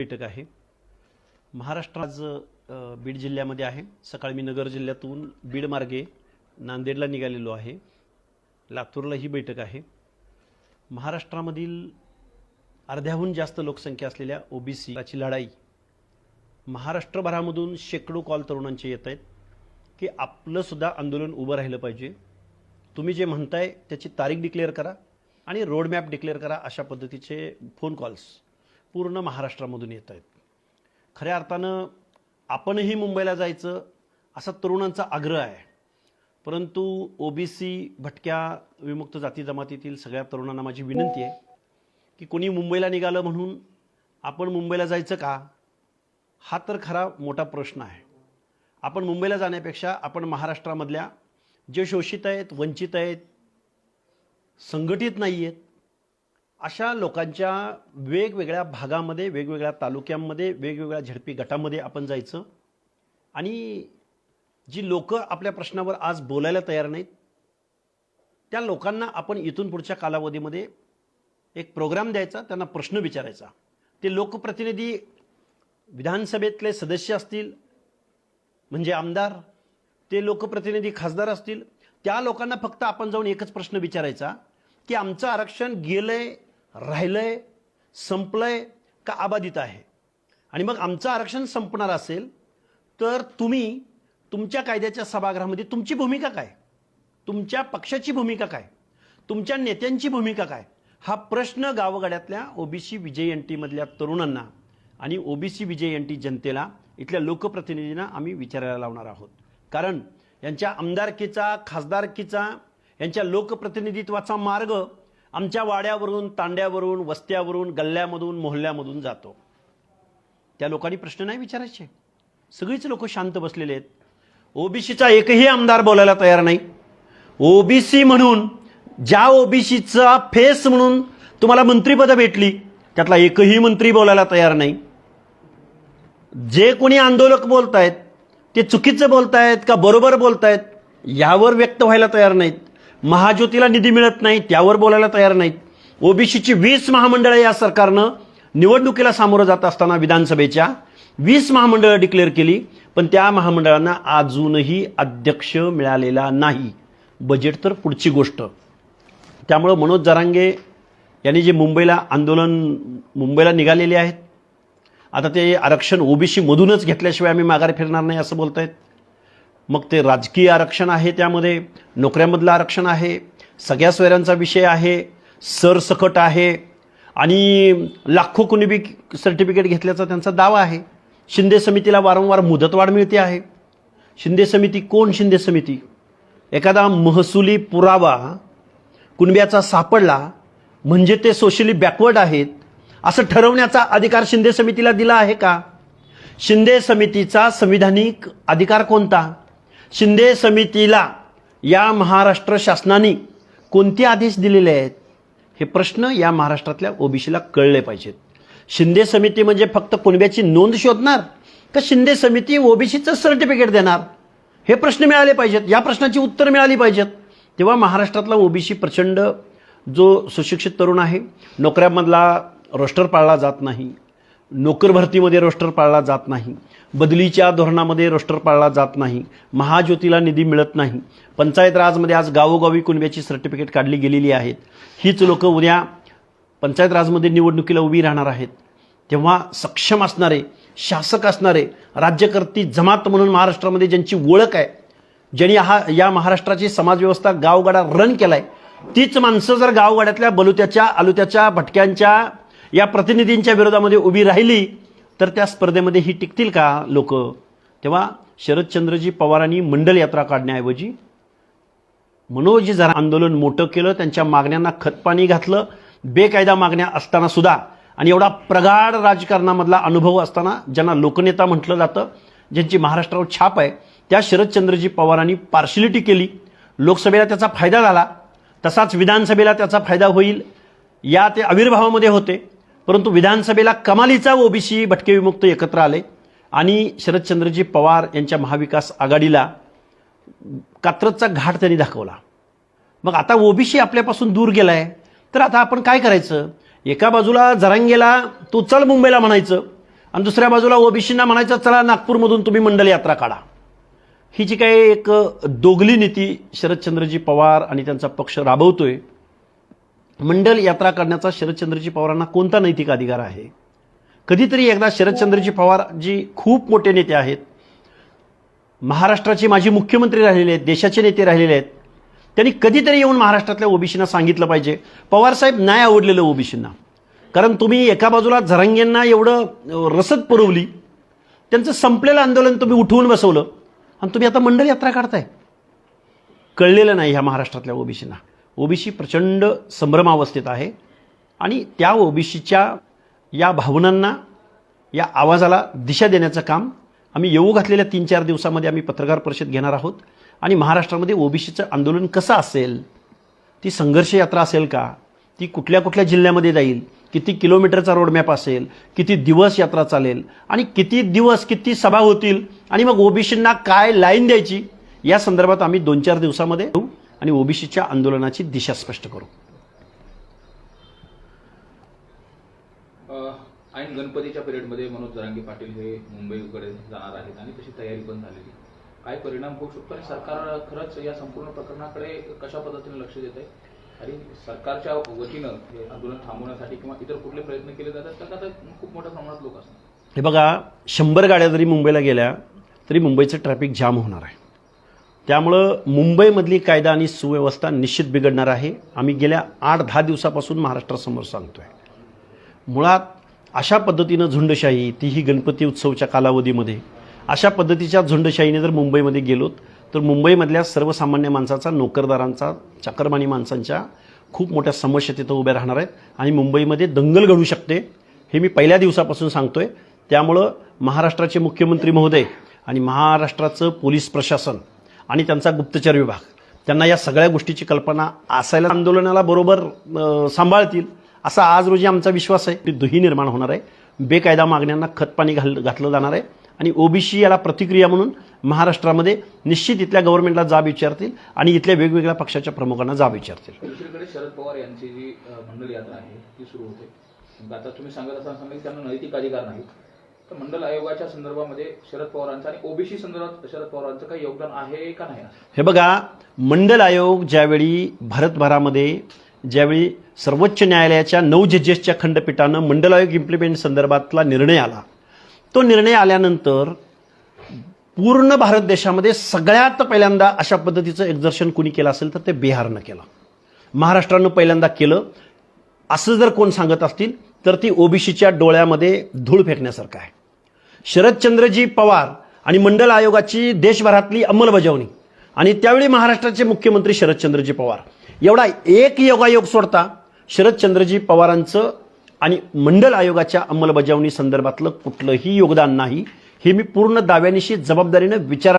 बैठक आहे. महाराष्ट्र आज बीड जिल्ह्यामध्ये आहे. सकाळी मी नगर जिल्ह्यातून बीड मार्गे नांदेडला निघालेलो आहे. लातूरला ही बैठक आहे. महाराष्ट्रामधील अर्ध्याहून जास्त लोकसंख्या असलेल्या ओबीसीची लढाई महाराष्ट्रभरामधून शेकडो कॉल तरुणांचे येत आहेत की आपलं सुद्धा आंदोलन उभं राहिलं पाहिजे. तुम्ही जे म्हणताय त्याची तारीख डिक्लेअर करा आणि रोडमॅप डिक्लेअर करा अशा पद्धतीचे फोन कॉल्स पूर्ण महाराष्ट्रामधून येत आहेत. खऱ्या अर्थानं आपणही मुंबईला जायचं असा तरुणांचा आग्रह आहे. परंतु ओबीसी भटक्या विमुक्त जाती जमातीतील सगळ्या तरुणांना माझी विनंती आहे की कोणी मुंबईला निघालं म्हणून आपण मुंबईला जायचं का? हा तर खरा मोठा प्रश्न आहे. आपण मुंबईला जाण्यापेक्षा आपण महाराष्ट्रामधल्या जे शोषित आहेत वंचित आहेत संघटित नाही आहेत अशा लोकांच्या वेगवेगळ्या भागामध्ये वेगवेगळ्या तालुक्यांमध्ये वेगवेगळ्या झडपी गटामध्ये आपण जायचं. आणि जी लोक आपल्या प्रश्नावर आज बोलायला तयार नाहीत त्या लोकांना आपण इथून पुढच्या कालावधीमध्ये एक प्रोग्राम द्यायचा त्यांना प्रश्न विचारायचा. ते लोकप्रतिनिधी विधानसभेतले सदस्य असतील म्हणजे आमदार ते लोकप्रतिनिधी खासदार असतील त्या लोकांना फक्त आपण जाऊन एकच प्रश्न विचारायचा की आमचं आरक्षण गेलंय राहिलंय संपलंय का अबाधित आहे? आणि मग आमचं आरक्षण संपणार असेल तर तुम्ही तुमच्या कायद्याच्या सभागृहामध्ये तुमची भूमिका काय? तुमच्या पक्षाची भूमिका काय? तुमच्या नेत्यांची भूमिका काय? हा प्रश्न गावगाड्यातल्या ओबीसी विजय एन टीमधल्या तरुणांना आणि ओबीसी विजय एन टी जनतेला इथल्या लोकप्रतिनिधींना आम्ही विचारायला लावणार आहोत. कारण यांच्या आमदारकीचा खासदारकीचा यांच्या लोकप्रतिनिधित्वाचा मार्ग आमच्या वाड्यावरून तांड्यावरून वस्त्यावरून गल्ल्यामधून मोहल्ल्यामधून जातो. त्या लोकांनी प्रश्न नाही विचारायचे. सगळीच लोक शांत बसलेले आहेत. ओबीसीचा एकही आमदार बोलायला तयार नाही. ओबीसी म्हणून ज्या ओबीसीचा फेस म्हणून तुम्हाला मंत्रीपदं भेटली त्यातला एकही मंत्री बोलायला तयार नाही. जे कोणी आंदोलक बोलतायत ते चुकीचं बोलतायत का बरोबर बोलतायत यावर व्यक्त व्हायला तयार नाहीत. महाज्योतीला निधी मिळत नाही त्यावर बोलायला तयार नाहीत. ओबीसीची वीस महामंडळं या सरकारनं निवडणुकीला सामोरं जात असताना विधानसभेच्या वीस महामंडळं डिक्लेअर केली पण त्या महामंडळांना अजूनही अध्यक्ष मिळालेला नाही. बजेट तर पुढची गोष्ट. त्यामुळं मनोज जरांगे यांनी जे मुंबईला आंदोलन मुंबईला निघालेले आहेत आता ते आरक्षण ओबीसीमधूनच घेतल्याशिवाय आम्ही माघार फिरणार नाही असं बोलत आहेत मग ते राजकीय आरक्षण आहे त्यामध्ये नोकऱ्यामधलं आरक्षण आहे सगळ्या सोयऱ्यांचा विषय आहे सरसकट आहे आणि लाखो कुणबी सर्टिफिकेट घेतल्याचा त्यांचा दावा आहे. शिंदे समितीला वारंवार मुदतवाढ मिळते आहे. शिंदे समिती कोण शिंदे समिती? एखादा महसुली पुरावा कुणब्याचा सापडला म्हणजे ते सोशली बॅकवर्ड आहेत असं ठरवण्याचा अधिकार शिंदे समितीला दिला आहे का? शिंदे समितीचा संविधानिक अधिकार कोणता? शिंदे समितीला या महाराष्ट्र शासनाने कोणते आदेश दिलेले आहेत? हे प्रश्न या महाराष्ट्रातल्या ओबीसीला कळले पाहिजेत. शिंदे समिती म्हणजे फक्त कुणब्याची नोंद शोधणार? का शिंदे समिती ओबीसीचं सर्टिफिकेट देणार? हे प्रश्न मिळाले पाहिजेत. या प्रश्नाची उत्तर मिळाली पाहिजेत. तेव्हा महाराष्ट्रातला ओबीसी प्रचंड जो सुशिक्षित तरुण आहे नोकऱ्यामधला रोस्टर पाळला जात नाही. नोकर भरतीमध्ये रोस्टर पाळला जात नाही. बदलीच्या धोरणामध्ये रोस्टर पाळला जात नाही. महाज्योतीला निधी मिळत नाही. पंचायत राजमध्ये आज गावोगावी कुणब्याची सर्टिफिकेट काढली गेलेली आहेत. हीच लोक उद्या पंचायत राजमध्ये निवडणुकीला उभी राहणार आहेत. तेव्हा सक्षम असणारे शासक असणारे राज्यकर्ती जमात म्हणून महाराष्ट्रामध्ये ज्यांची ओळख आहे ज्यांनी हा या महाराष्ट्राची समाजव्यवस्था गावगाडा रन केलाय तीच माणसं जर गावगाड्यातल्या बलुत्याच्या आलुत्याच्या भटक्यांच्या या प्रतिनिधींच्या विरोधामध्ये उभी राहिली तर त्या स्पर्धेमध्ये ही टिकतील का लोक? तेव्हा शरदचंद्रजी पवारांनी मंडल यात्रा काढण्याऐवजी मनोजी जरा आंदोलन मोठं केलं त्यांच्या मागण्यांना खतपाणी घातलं बेकायदा मागण्या असताना सुद्धा आणि एवढा प्रगाढ राजकारणामधला अनुभव असताना ज्यांना लोकनेता म्हटलं जातं ज्यांची महाराष्ट्रावर छाप आहे त्या शरदचंद्रजी पवारांनी पार्शिलिटी केली. लोकसभेला त्याचा फायदा झाला तसाच विधानसभेला त्याचा फायदा होईल या ते आविर्भावामध्ये होते. परंतु विधानसभेला कमालीचा ओबीसी भटके विमुक्त एकत्र आले आणि शरदचंद्रजी पवार यांच्या महाविकास आघाडीला कात्रजचा घाट त्यांनी दाखवला. मग आता ओबीसी आपल्यापासून दूर गेला आहे तर आता आपण काय करायचं? एका बाजूला जरांगेला तू चल मुंबईला म्हणायचं आणि दुसऱ्या बाजूला ओबीसींना म्हणायचं चला नागपूरमधून तुम्ही मंडल यात्रा काढा. ही जी काही एक दोगली नीती शरदचंद्रजी पवार आणि त्यांचा पक्ष राबवतोय मंडल यात्रा करण्याचा शरदचंद्रजी पवारांना कोणता नैतिक अधिकार आहे? कधीतरी एकदा शरदचंद्रजी पवार जी खूप मोठे नेते आहेत महाराष्ट्राचे माजी मुख्यमंत्री राहिलेले आहेत देशाचे नेते राहिलेले आहेत त्यांनी कधीतरी येऊन महाराष्ट्रातल्या ओबीसींना सांगितलं पाहिजे. पवारसाहेब नाही आवडलेलं ओबीसींना. कारण तुम्ही एका बाजूला झरंग्यांना एवढं रसद पुरवली त्यांचं संपलेलं आंदोलन तुम्ही उठवून बसवलं आणि तुम्ही आता मंडल यात्रा काढताय. कळलेलं नाही ह्या महाराष्ट्रातल्या ओबीसींना. ओबीसी प्रचंड संभ्रमावस्थेत आहे आणि त्या ओबीसीच्या या भावनांना या आवाजाला दिशा देण्याचं काम आम्ही येऊ घातलेल्या तीन चार दिवसामध्ये आम्ही पत्रकार परिषद घेणार आहोत. आणि महाराष्ट्रामध्ये ओबीसीचं आंदोलन कसं असेल ती संघर्ष यात्रा असेल का ती कुठल्या कुठल्या जिल्ह्यामध्ये जाईल किती किलोमीटरचा रोडमॅप असेल किती दिवस यात्रा चालेल आणि किती दिवस किती सभा होतील आणि मग ओबीसींना काय लाईन द्यायची या संदर्भात आम्ही दोन चार दिवसामध्ये येऊ. आणि ओबीसीच्या आंदोलनाची दिशा स्पष्ट करू. ऐन गणपतीच्या पिरियडमध्ये मनोज जरांगे पाटील हे मुंबईकडे जाणार आहेत आणि तशी तयारी पण झालेली. काय परिणाम होऊ शकतो आणि सरकार खरंच या संपूर्ण प्रकरणाकडे कशा पद्धतीने लक्ष देत आहे? आणि सरकारच्या वतीनं हे आंदोलन थांबवण्यासाठी किंवा इतर कुठले प्रयत्न केले जातात? तर आता खूप मोठ्या प्रमाणात लोक असतात. हे बघा शंभर गाड्या जरी मुंबईला गेल्या तरी मुंबईचं ट्रॅफिक जाम होणार आहे. त्यामुळं मुंबईमधली कायदा आणि सुव्यवस्था निश्चित बिघडणार आहे. आम्ही गेल्या आठ दहा दिवसापासून महाराष्ट्रासमोर सांगतोय. मुळात अशा पद्धतीनं झुंडशाही तीही गणपती उत्सवच्या कालावधीमध्ये. अशा पद्धतीच्या झुंडशाहीने जर मुंबईमध्ये गेलोत तर मुंबईमधल्या सर्वसामान्य माणसाचा नोकरदारांचा चाकरमानी माणसांच्या खूप मोठ्या समस्या तिथं उभ्या राहणार आहेत आणि मुंबईमध्ये दंगल घडू शकते हे मी पहिल्या दिवसापासून सांगतोय. त्यामुळं महाराष्ट्राचे मुख्यमंत्री महोदय आणि महाराष्ट्राचं पोलीस प्रशासन आणि त्यांचा गुप्तचर विभाग. त्यांना या सगळ्या गोष्टीची कल्पना असायला आंदोलनाला बरोबर सांभाळतील असा आज रोजी आमचा विश्वास आहे. की दुही निर्माण होणार आहे. बेकायदा मागण्यांना खतपाणी घाल घातलं जाणार आहे. आणि ओबीसी याला प्रतिक्रिया म्हणून महाराष्ट्रामध्ये निश्चित इथल्या गव्हर्नमेंटला जाब विचारतील आणि इथल्या वेगवेगळ्या पक्षाच्या प्रमुखांना जाब विचारतील. दुसरीकडे शरद पवार यांची जी अ, यात्रा आहे ती सुरू होते. आता तुम्ही सांगत असताना त्यांना नैतिक अधिकार नाही तर मंडल आयोगाच्या संदर्भामध्ये शरद पवारांचं आणि ओबीसी संदर्भात शरद पवारांचं काही योगदान आहे का नाही? हे बघा मंडल आयोग ज्यावेळी भारतभरामध्ये ज्यावेळी सर्वोच्च न्यायालयाच्या नऊ जजेसच्या खंडपीठानं मंडल आयोग इम्प्लिमेंट संदर्भातला निर्णय आला तो निर्णय आल्यानंतर पूर्ण भारत देशामध्ये सगळ्यात पहिल्यांदा अशा पद्धतीचं एक्झर्शन कुणी केलं असेल तर ते बिहारनं केलं. महाराष्ट्रानं पहिल्यांदा केलं. असं जर कोण सांगत असतील तर ती ओबीसीच्या डोळ्यामध्ये धूळ फेकण्यासारखं आहे. शरदचंद्रजी पवार आणि मंडल आयोगाची देशभरातली अंमलबजावणी. आणि त्यावेळी महाराष्ट्राचे मुख्यमंत्री शरदचंद्रजी पवार. एवढा एक योगायोग सोडता शरदचंद्रजी पवारांचं आणि मंडल आयोगाच्या अंमलबजावणी संदर्भातलं कुठलंही योगदान नाही हे मी पूर्ण दाव्यानिशी जबाबदारीनं विचार